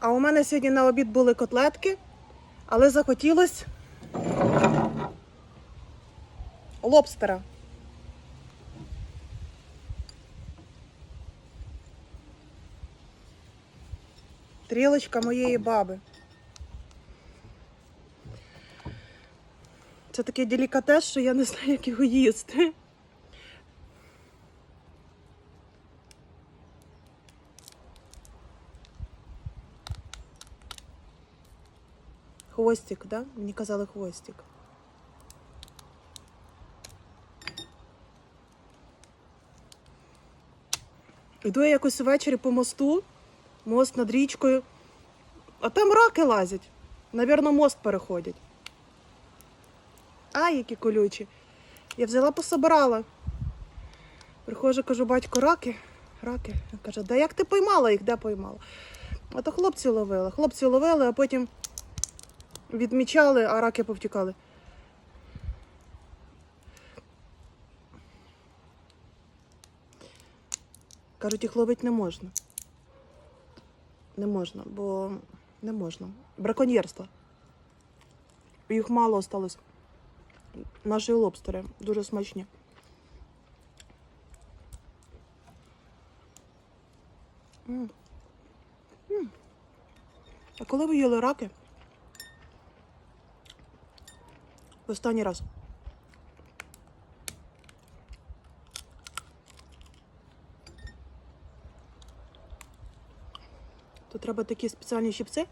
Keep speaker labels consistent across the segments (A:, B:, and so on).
A: А у мене сьогодні на обід були котлетки, але захотілось лобстера. Трілочка моєї баби. Це такий делікатес, що я не знаю, як його їсти. Хвостик, да? Мені казали хвостик. Йду я якось ввечері по мосту, мост над річкою, а там раки лазять. Навірно, мост переходять. Ай, які колючі. Я взяла, пособирала. Приходжу, кажу, батько, раки. Раки. Він каже, да як ти поймала їх, де поймала? А то хлопці ловили. Хлопці ловили, а потім відмічали, а раки повтікали. Кажуть, їх ловити не можна. Не можна, бо не можна. Браконьєрство. Їх мало осталось. Наші лобстери дуже смачні. М. М. А коли ви їли раки? В останній раз. Тут треба такі спеціальні щипці.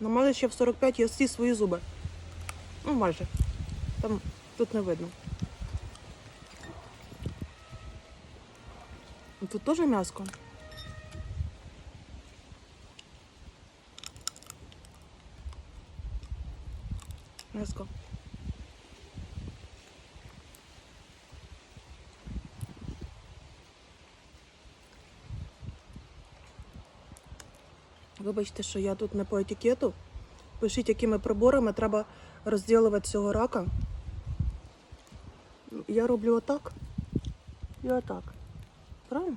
A: На мене ще в 45 є всі свої зуби. Ну, майже. Там тут не видно. Тут теж м'яско. М'яско. Вибачте, що я тут не по етикету. Пишіть, якими приборами треба розділувати цього рака. Я роблю отак і отак. Правильно?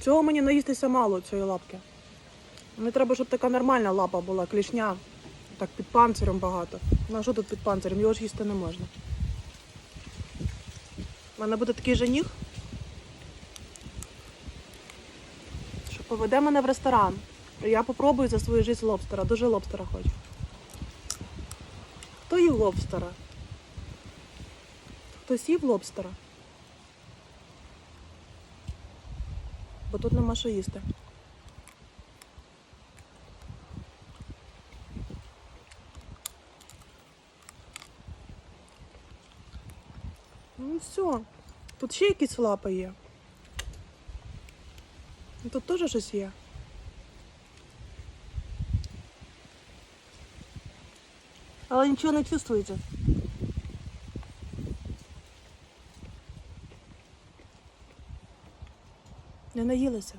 A: Цього мені наїстися мало цієї лапки. Мені треба, щоб така нормальна лапа була, клішня. Так під панцирем багато. Ну а що тут під панцирем? Його ж їсти не можна. У мене буде такий жених, що поведе мене в ресторан. Я попробую за свою життя лобстера. Дуже лобстера хочу. Хто їв лобстера? Хтось їв лобстера? Бо тут нема що їсти. Ну все. Тут ще якісь лапи є. Ну, Тут теж щось є. Але нічого не чувствується. Не наїлися.